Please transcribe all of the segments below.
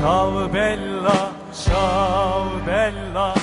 Ciao bella, ciao bella.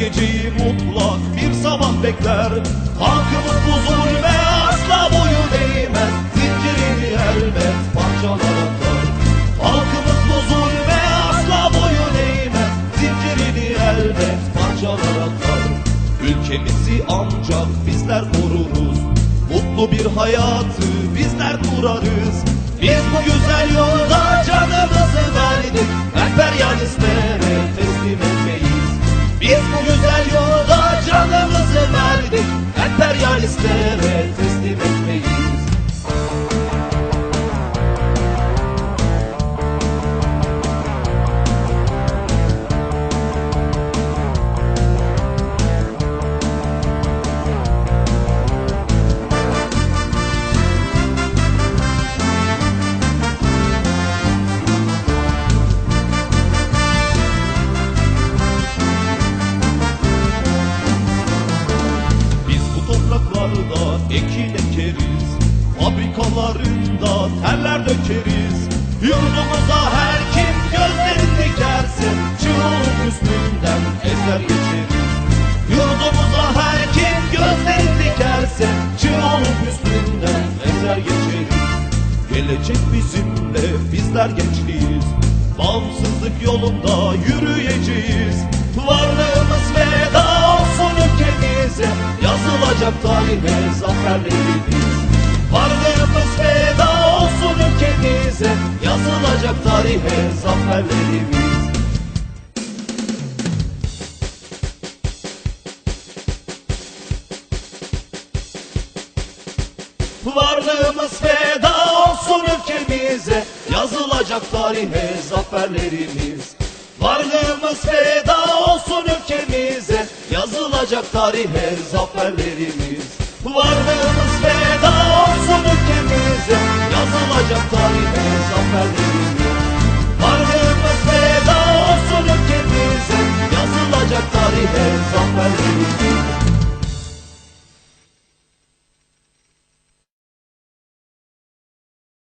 geceyi mutlak bir sabah bekler. Halkımız bu zulme asla boyun eğmez. Zincirini elbet parçalar Halkımız bu zulme asla boyun eğmez. Zincirini elbet parçalar Ülkemizi ancak bizler koruruz. Mutlu bir hayatı bizler kurarız. Biz yesterday. Fabrikalarında terler dökeriz. Yurdumuza her kim gözlerini dikerse Çığlık üstünden ezer geçeriz. Yurdumuza her kim gözlerini dikerse Çığlık üstünden ezer geçeriz. Gelecek bizimle bizler gençliyiz Bağımsızlık yolunda yürüyeceğiz. Varlığımız feda olsun ülkemize. Yazılacak tarihe zaferlerimiz Varlığımız feda ülkemize Yazılacak tarihe zaferlerimiz Varlığımız feda olsun ülkemize Yazılacak tarihe zaferlerimiz Varlığımız feda olsun ülkemize Yazılacak tarihe zaferlerimiz Varlığımız zaferlerimiz Varlığımız feda olsun ülkemize. Yazılacak tarihe zaferlerimiz